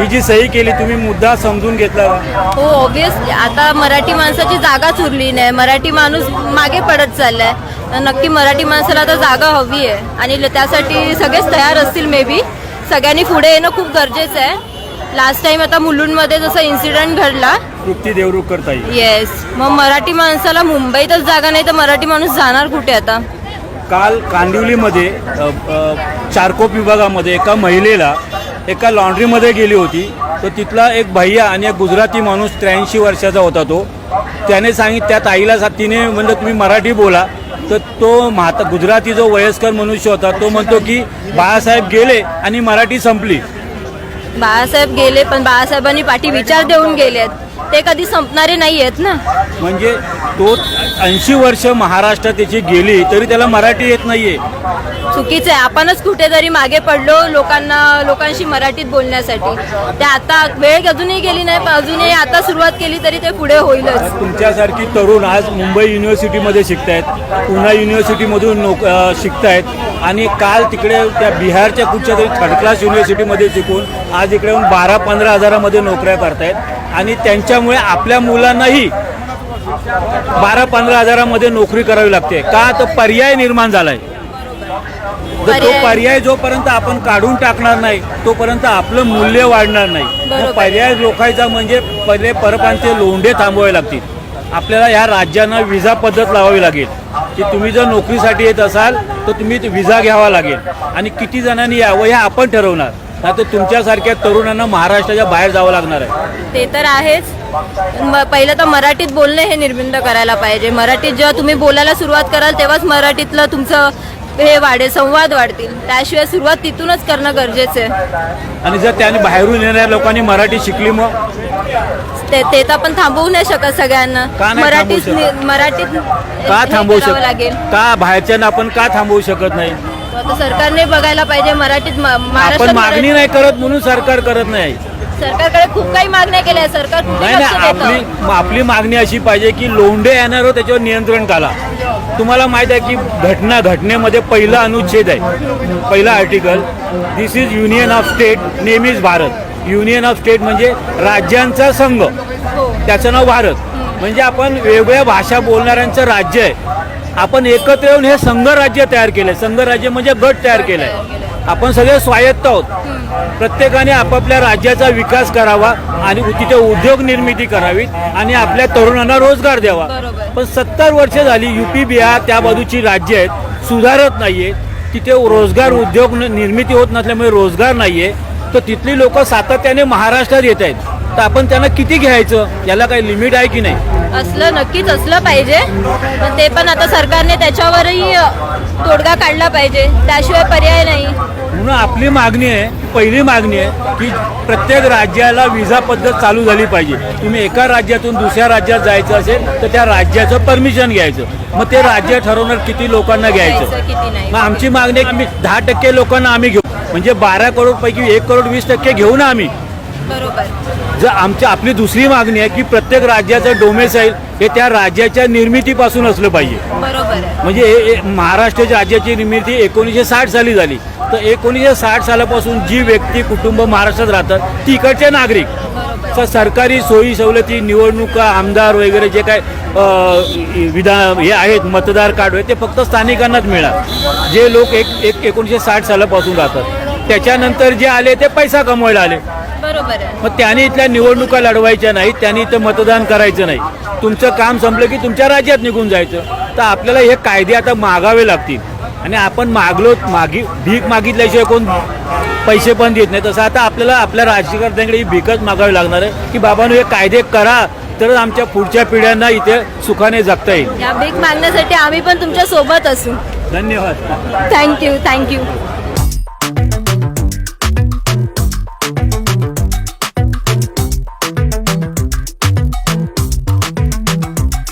ही जी सही केली तुम्ही मुद्दा समजून घेतला का? हो ऑब्विसली आता मराठी माणसाची जागाच उरली नाही. मराठी माणूस मागे पडत चाललाय. नक्की मराठी माणसाला आता जागा हवी आहे. आणि त्यासाठी सगळेच तयार असतील मे बी सगळ्यांनी पुढे येणं खूप गरजेचं आहे. लास्ट टाइम आता मुलुंडमध्ये जसा इन्सिडेंट घडला. तृप्ती देवरुखकर ताई येस मग मराठी माणसाला मुंबईतच जागा नाही तर मराठी माणूस जाणार कुठे आता? काल कांदिवलीमध्ये चारकोप विभागामध्ये एका महिलेला एका लॉन्ड्रीमध्ये गेली होती. तर तिथला एक भैया आणि एक गुजराती माणूस त्र्याऐंशी वर्षाचा होता तो. त्याने सांगित त्या ताईला सा- तिने म्हणलं तुम्ही मराठी बोला. तर तो म्हाता गुजराती जो वयस्कर मनुष्य होता तो म्हणतो की बाळासाहेब गेले आणि मराठी संपली. बाळासाहेब गेले पण बाळासाहेबांनी पाठी विचार देऊन गेले ते कधी संपणारे नाही आहेत ना. म्हणजे तो ऐंशी वर्ष महाराष्ट्रात त्याची गेली तरी त्याला मराठी येत नाहीये. चुकीचं आहे. आपणच कुठेतरी मागे पडलो लोकांना लोकांशी मराठीत बोलण्यासाठी. ते आता वेळ अजूनही गेली नाही पण अजूनही आता सुरुवात केली तरी ते पुढे होईलच. तुमच्यासारखी तरुण आज मुंबई युनिव्हर्सिटीमध्ये शिकतायत पुणा युनिव्हर्सिटीमधून नोक अ, शिकतायत आणि काल तिकडे त्या बिहारच्या कुठच्या तरी थर्ड क्लास युनिव्हर्सिटीमध्ये शिकून आज इकडे येऊन बारा पंधरा हजारामध्ये नोकऱ्या करतायत आणि त्यांच्यामुळे आपल्या मुलांनाही बारा पंधरा हजारामध्ये नोकरी करावी लागते. का तर पर्याय निर्माण झालाय. तर तो पर्याय- जोपर्यंत आपण काढून टाकणार नाही तोपर्यंत आपलं मूल्य वाढणार नाही. पर्याय रोखायचा म्हणजे पहिले परप्रांतीय लोंढे थांबवावे लागतील. आपल्याला ह्या राज्यांना विजा पद्धत लावावी लागेल. की तुम्ही जर नोकरीसाठी येत असाल तर तुम्ही ते विजा घ्यावा लागेल. आणि किती जणांनी यावं हे आपण ठरवणार. नाही तर तुमच्यासारख्या तरुणांना महाराष्ट्राच्या बाहेर जावं लागणार आहे. ते तर आहेच. म- पहिलं तर मराठीत बोलणे हे निर्बंध करायला पाहिजे. मराठीत जेव्हा तुम्ही बोलायला सुरुवात कराल तेव्हाच मराठीतलं तुमचं हे वाढेल संवाद वाढतील. त्याशिवाय सुरुवात तिथूनच करणं गरजेचं आहे. आणि जर त्याने बाहेरून येणाऱ्या लोकांनी मराठी शिकली मग? ते ते तर आपण थांबवू नाही शकत सगळ्यांना. का नाही मराठीत थांबवू शकत? नि- मराठीत का हे थांबवू करावं शकत? लागेल. का बाहेरच्यांना आपण का थांबवू शकत नाही? आता सरकारने बघायला पाहिजे मराठीत म- आपण महाराष्ट्रात मागणी मराठी- नाही करत म्हणून सरकार करत नाही. सरकारकडे खूप काही मागण्या केल्या आहेत. सरकार कुठे नाही आपली देतं. आपली मागणी अशी पाहिजे की लोंढे येणार त्याच्यावर नियंत्रण घाला तुम्हाला माहीत आहे की घटना घटनेमध्ये पहिला अनुच्छेद आहे. पहिला article this is union of state नेहमीच भारत युनियन ऑफ स्टेट म्हणजे राज्यांचा संघ. हो. त्याचं नाव भारत. म्हणजे आपण वेगवेगळ्या भाषा बोलणाऱ्यांचं राज्य आहे. आपण एकत्र येऊन हे संघ राज्य तयार केलंय. संघ राज्य म्हणजे गट तयार केलाय. आपण सगळे स्वायत्त आहोत. प्रत्येकाने आपापल्या राज्याचा विकास करावा आणि तिथे उद्योग निर्मिती करावी आणि आपल्या तरुणांना रोजगार द्यावा. पण सत्तर वर्ष झाली युपी बिहार त्या बाजूची राज्य आहेत. सुधारत नाहीये. तिथे रोजगार उद्योग निर्मिती होत नसल्यामुळे रोजगार नाहीये. तर तिथली लोक सातत्याने महाराष्ट्रात येत आहेत. तर आपण त्यांना किती घ्यायचं? याला काही लिमिट आहे की नाही? असलं नक्कीच असलं पाहिजे. पण ते पण आता सरकारने त्याच्यावरही तोडगा काढला पाहिजे. त्याशिवाय पर्याय नाही. म्हणून आपली मागणी आहे पहिली मागणी आहे की प्रत्येक राज्याला विजा पद्धत चालू झाली पाहिजे. तुम्ही एका राज्यातून दुसऱ्या राज्यात जायचं असेल तर त्या राज्याचं परमिशन घ्यायचं. मग ते राज्य ठरवणार किती लोकांना घ्यायचं. घ्यायचं किती नाही. मग आमची मागणी आहे की आम्ही दहा टक्के लोकांना आम्ही घेऊ. म्हणजे बारा करोड पैकी एक करोड वीस टक्के घेऊ ना आम्ही. बरोबर. जर आमची आपली दुसरी मागणी आहे की प्रत्येक राज्याचं डोमेसाईल हे त्या राज्याच्या निर्मितीपासून असलं पाहिजे. बरोबर म्हणजे हे- महाराष्ट्र राज्याची निर्मिती एकोणीसशे साठ साली झाली. तर एकोणीसशे साठ सालापासून जी व्यक्ती कुटुंब महाराष्ट्रात राहतात तिकडचे नागरिक तर सरकारी सोयी सवलती निवडणुका आमदार वगैरे जे काय विधान हे आहेत मतदार कार्ड ते फक्त स्थानिकांनाच मिळाल जे लोक एक एक एकोणीसशे साठ सालापासून राहतात. त्याच्यानंतर जे आले ते पैसा कमवायला आले. बरोबर. आहे मग त्यांनी इथल्या निवडणुका लढवायच्या नाहीत त्यांनी इथं मतदान करायचं नाही. तुमचं काम संपलं की तुमच्या राज्यात निघून जायचं. तर आपल्याला हे कायदे आता मागावे लागतील. आणि आपण मागलो मागी भीक मागितल्याशिवाय कोण पैसे पण देत नाही. तसं आता आपल्याला आपल्या राजकारण्यांकडे ही भीकच मागावी लागणार आहे. की बाबांनो हे कायदे करा तरच आमच्या पुढच्या पिढ्यांना इथे सुखाने जगता येईल. या भीक मागण्यासाठी आम्ही पण तुमच्यासोबत असू. धन्यवाद. Thank you thank you